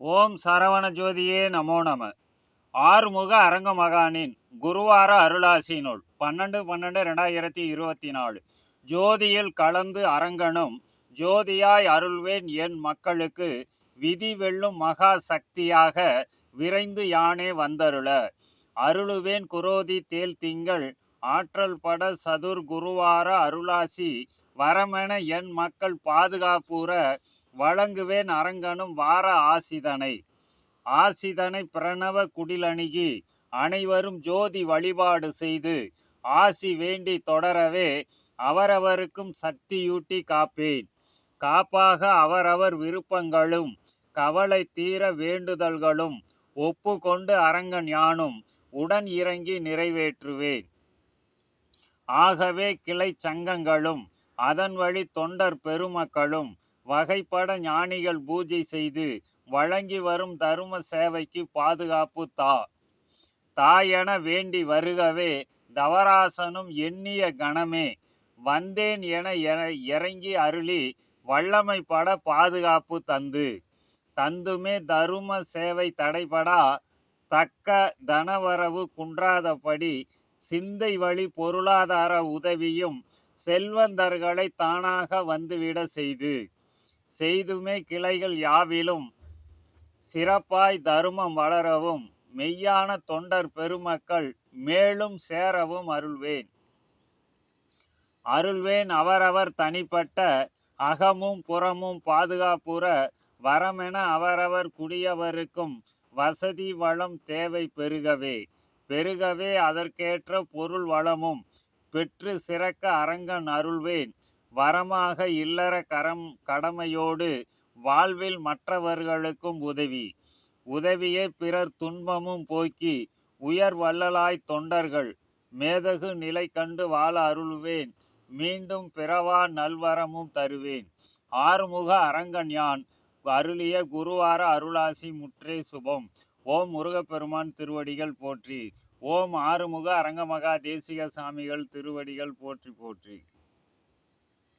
ஓம் சரவண ஜோதியே நமோ நம. ஆறுமுக அரங்க மகானின் குருவார அருளாசி நூல் பன்னெண்டு பன்னெண்டு ரெண்டாயிரத்தி இருபத்தி நாலு. ஜோதியில் கலந்து அரங்கனும் ஜோதியாய் அருள்வேன் என் மக்களுக்கு விதி வெல்லும் மகா சக்தியாக விரைந்து யானே வந்தருள. அருளுவேன் குரோதி தேல் திங்கள் ஆற்றல் பட சதுர் குருவார அருளாசி வரமென என் மக்கள் பாதுகாப்புற வழங்குவேன் அரங்கனும் வார ஆசிதனை. ஆசிதனை பிரணவ குடிலணுகி அனைவரும் ஜோதி வழிபாடு செய்து ஆசி வேண்டி தொடரவே அவரவருக்கும் சக்தியூட்டி காப்பேன். காப்பாக அவரவர் விருப்பங்களும் கவலை தீர வேண்டுதல்களும் ஒப்புக்கொண்டு அரங்கன் யானும் உடன் இறங்கி நிறைவேற்றுவேன். ஆகவே கிளை சங்கங்களும் அதன் வழி தொண்டர் பெருமக்களும் வகைப்பட ஞானிகள் பூஜை செய்து வழங்கி வரும் தரும சேவைக்கு பாதுகாப்பு தா. தாயென வேண்டி வருகவே தவராசனும் எண்ணிய கணமே வந்தேன் என இறங்கி அருளி வல்லமை பட பாதுகாப்பு தந்து. தந்துமே தரும சேவை தடைபடா தக்க தனவரவு குன்றாதபடி சிந்தை வழி பொருளாதார உதவியும் செல்வந்தர்களை தானாக வந்துவிட செய்து. செய்துமே கிளைகள் யாவிலும் சிறப்பாய் தருமம் வளரவும் மெய்யான தொண்டர் பெருமக்கள் மேலும் சேரவும் அருள்வேன். அருள்வேன் அவரவர் தனிப்பட்ட அகமும் புறமும் பாதுகாப்புற வரமென அவரவர் குடியவருக்கும் வசதி வளம் தேவை பெருகவே. பெருகவே அதற்கேற்ற பொருள் வளமும். பெற்று சிறக்க அரங்கன் அருள்வேன். வரமாக இல்லற கரம் கடமையோடு வாழ்வில் மற்றவர்களுக்கும் உதவி. உதவியே பிறர் துன்பமும் போக்கி உயர் வள்ளலாய் தொண்டர்கள். மேதகு நிலை கண்டு வாழ அருள்வேன். மீண்டும் பிறவா நல்வரமும் தருவேன். ஆறுமுக அரங்கன் யான். அருளிய குருவார அருளாசி முற்றே சுபம். ஓம் முருகப்பெருமான் திருவடிகள் போற்றி. ஓம் ஆறுமுக அரங்கமகா தேசிக சாமிகள் திருவடிகள் போற்றி போற்றி.